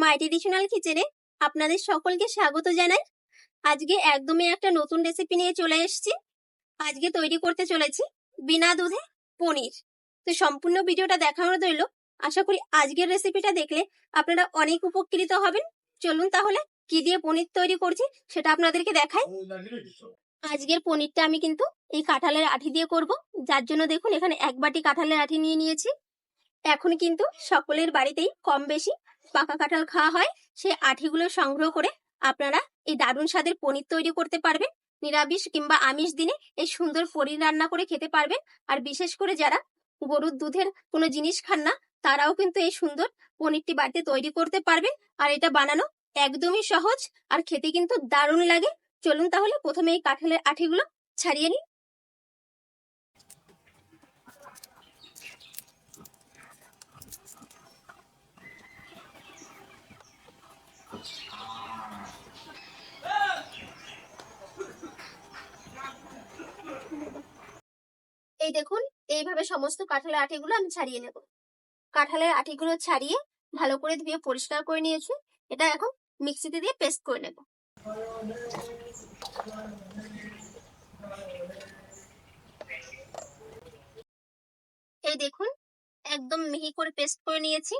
মাই traditional কিচেনে আপনাদের সকলকে স্বাগত জানাই। আজকে একদমই একটা নতুন রেসিপি নিয়ে চলে এসেছি। আজকে তৈরি করতে চলেছি বিনা দুধে পনির। তো সম্পূর্ণ ভিডিওটা দেখানোর রইল। আশা করি আজকের রেসিপিটা দেখলে আপনারা অনেক উপকৃত হবেন। চলুন তাহলে কি দিয়ে পনির তৈরি করছি সেটা আপনাদেরকে দেখাই। আজকের পনিরটা আমি কিন্তু এই কাঁঠালের আঠি দিয়ে করব। যার জন্য দেখুন এখানে এক বাটি কাঁঠালের আঠি নিয়ে নিয়েছি। এখন কিন্তু সকলের বাড়িতেই কম বেশি পাকা কাঁঠাল খাওয়া হয় সেই আঠিগুলো সংগ্রহ করে আপনারা এই দারুণ স্বাদের পনির তৈরি করতে পারবেন। নিরামিষ কিংবা আমিষ দিনে এই সুন্দর পনির রান্না করে খেতে পারবেন। আর বিশেষ করে যারা গরুর দুধের কোনো জিনিস খান না, তারাও কিন্তু এই সুন্দর পনিরটি বাড়িতে তৈরি করতে পারবেন। আর এটা বানানো একদমই সহজ আর খেতে কিন্তু দারুণ লাগে। চলুন তাহলে প্রথমে এই কাঁঠালের আঠিগুলো ছাড়িয়ে নিই। এই দেখুন, এইভাবে সমস্ত কাঁঠালের আঠিগুলো আমি ছাড়িয়ে নেব। কাঁঠালের আঠিগুলো ছাড়িয়ে ভালো করে ধুয়ে পরিষ্কার করে নিয়েছি। এটা এখন মিক্সিতে দিয়ে পেস্ট করে নেব। এই দেখুন, একদম মিহি করে পেস্ট করে নিয়েছি।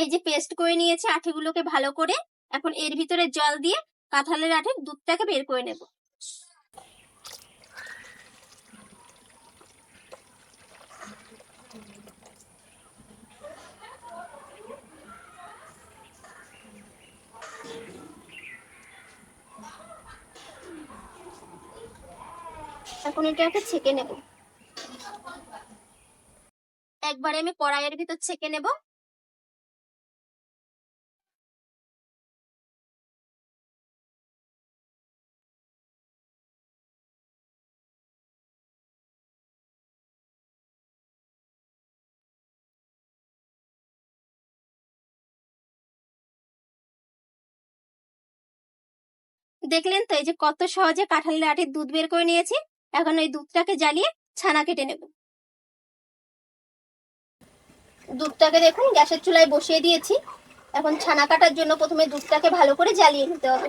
এই যে পেস্ট করে নিয়েছি আঠিগুলোকে ভালো করে, এখন এর ভিতরে জল দিয়ে কাঁঠালের আঠের দুধটাকে বের করে নেব। এখন এটাকে ছেঁকে নেব। একবারে আমি কড়াইয়ের ভিতর ছেঁকে নেব। দেখলেন তো, এই যে কত সহজে কাঁঠালের আটির দুধ বের করে নিয়েছি। এখন ওই দুধটাকে জ্বালিয়ে ছানা কেটে নেব। দুধটাকে দেখুন, গ্যাসের চুলায় বসিয়ে দিয়েছি। এখন ছানা কাটার জন্য প্রথমে দুধটাকে ভালো করে জ্বালিয়ে নিতে হবে।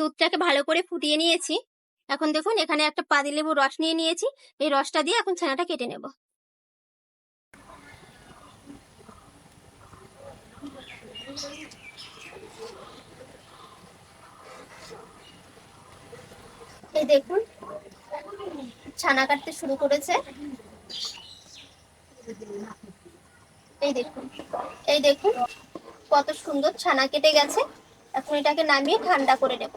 দুধটাকে ভালো করে ফুটিয়ে নিয়েছি। এখন দেখুন, এখানে একটা পাতিলেবুর রস নিয়ে নিয়েছি। এই রসটা দিয়ে এখন ছানাটা কেটে নেব। এই দেখুন, ছানা কাটতে শুরু করেছে। এই দেখুন এই দেখুন, কত সুন্দর ছানা কেটে গেছে। এখন এটাকে নামিয়ে ঠান্ডা করে নেব।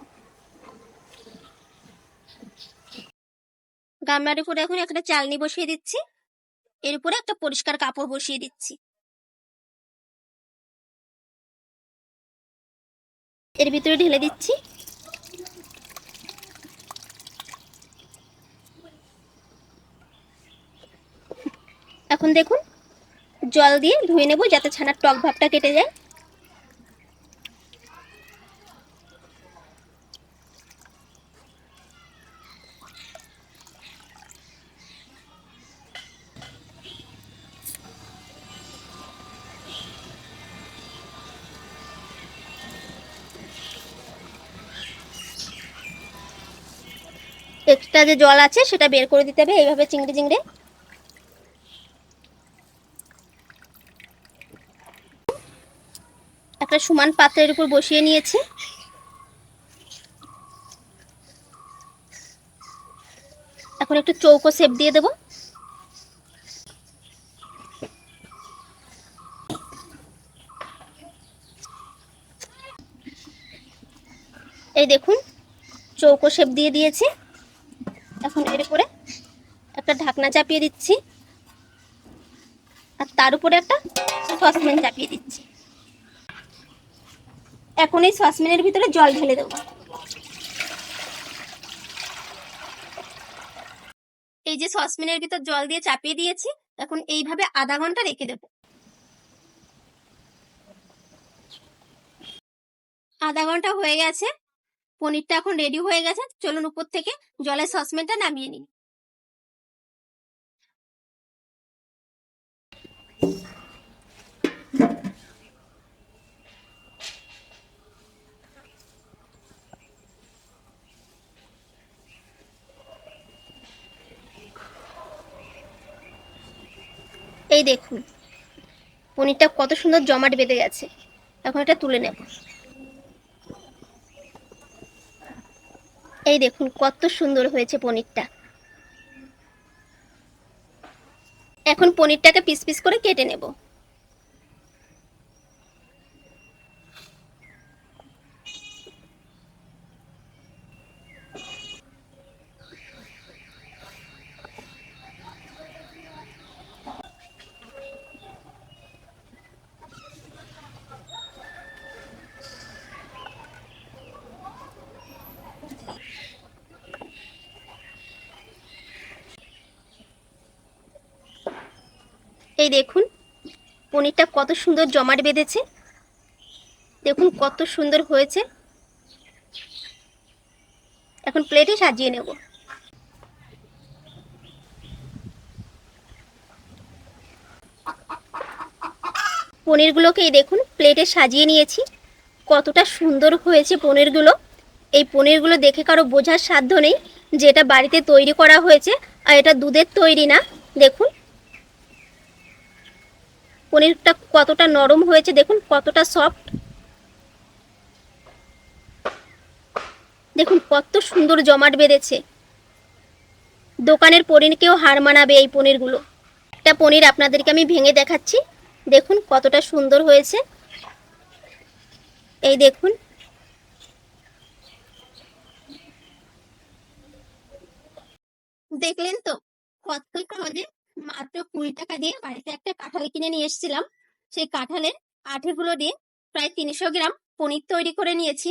গামলার উপরে এখন একটা চালনি বসিয়ে দিচ্ছি। এর উপরে একটা পরিষ্কার কাপড় বসিয়ে দিচ্ছি। এর ভিতরে ঢেলে দিচ্ছি। এখন দেখুন। জল দিয়ে ধুয়ে নেব যাতে ছানার টক ভাবটা কেটে যায়। এক্সট্রা যে জল আছে সেটা বের করে দিতে হবে, এইভাবে চিংড়ি চিংড়ে। একটা সমান পাত্রের উপর বসিয়ে নিয়েছি। এখন একটু চৌকো শেপ দিয়ে দেব। এই দেখুন, চৌকো শেপ দিয়ে দিয়েছি। এখন এর উপরে একটা ঢাকনা চাপিয়ে দিচ্ছি। আর তার উপরে একটা সসপ্যান চাপিয়ে দিচ্ছি। এখন এই সসপ্যানের ভিতরে জল ঢেলে দেবো এই যে সসপ্যানের ভিতর জল দিয়ে চাপিয়ে দিয়েছি, এখন এইভাবে আধা ঘণ্টা রেখে দেব আধা ঘণ্টা হয়ে গেছে, পনিরটা এখন রেডি হয়ে গেছে, চলুন উপর থেকে জলের সসপ্যানটা নামিয়ে নিই Thank you. এই দেখুন, পনিরটা কত সুন্দর জমাট বেঁধে গেছে। এখন এটা তুলে নেব। এই দেখুন, কত সুন্দর হয়েছে পনিরটা। এখন পনিরটাকে পিস পিস করে কেটে নেব। এই দেখুন, পনিরটা কত সুন্দর জমাট বেঁধেছে। দেখুন কত সুন্দর হয়েছে। এখন প্লেটে সাজিয়ে নেব। পনিরগুলোকে এই দেখুন প্লেটে সাজিয়ে নিয়েছি। কতটা সুন্দর হয়েছে পনিরগুলো। এই পনিরগুলো দেখে কারও বোঝার সাধ্য নেই যে এটা বাড়িতে তৈরি করা হয়েছে, আর এটা দুধের তৈরি না। দেখুন পনিরটা কতটা নরম হয়েছে দেখুন, কতটা সফট দেখুন, কত সুন্দর জমাট বেঁধেছে। দোকানের পনিরকেও হার মানাবে এই পনিরগুলো। একটা পনির আপনাদেরকে আমি ভেঙে দেখাচ্ছি। দেখুন, কতটা সুন্দর হয়েছে। এই দেখুন। দেখলেন তো? কুড়ি টাকা দিয়ে বাড়িতে একটা কাঁঠাল কিনে নিয়ে এসেছিলাম। সেই কাঁঠালের আঠেগুলো দিয়ে প্রায় তিনশো গ্রাম পনির তৈরি করে নিয়েছি।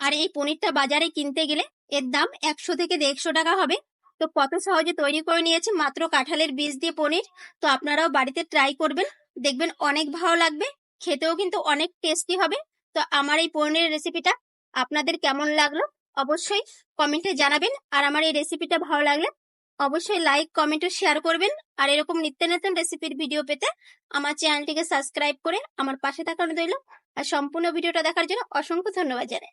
আর এই পনিরটা বাজারে কিনতে গেলে এর দাম একশো থেকে দেড়শো টাকা হবে। তো কত সহজে তৈরি করে নিয়েছি মাত্র কাঁঠালের বীজ দিয়ে পনির। তো আপনারাও বাড়িতে ট্রাই করবেন। দেখবেন অনেক ভালো লাগবে। খেতেও কিন্তু অনেক টেস্টি হবে। তো আমার এই পনিরের রেসিপিটা আপনাদের কেমন লাগল? অবশ্যই কমেন্টে জানাবেন। আর আমার এই রেসিপিটা ভালো লাগলে অবশ্যই লাইক কমেন্ট ও শেয়ার করবেন। আর এরকম নিত্য নতুন রেসিপির ভিডিও পেতে আমার চ্যানেলটিকে সাবস্ক্রাইব করে আমার পাশে থাকানো রইল। আর সম্পূর্ণ ভিডিওটা দেখার জন্য অসংখ্য ধন্যবাদ জানাই।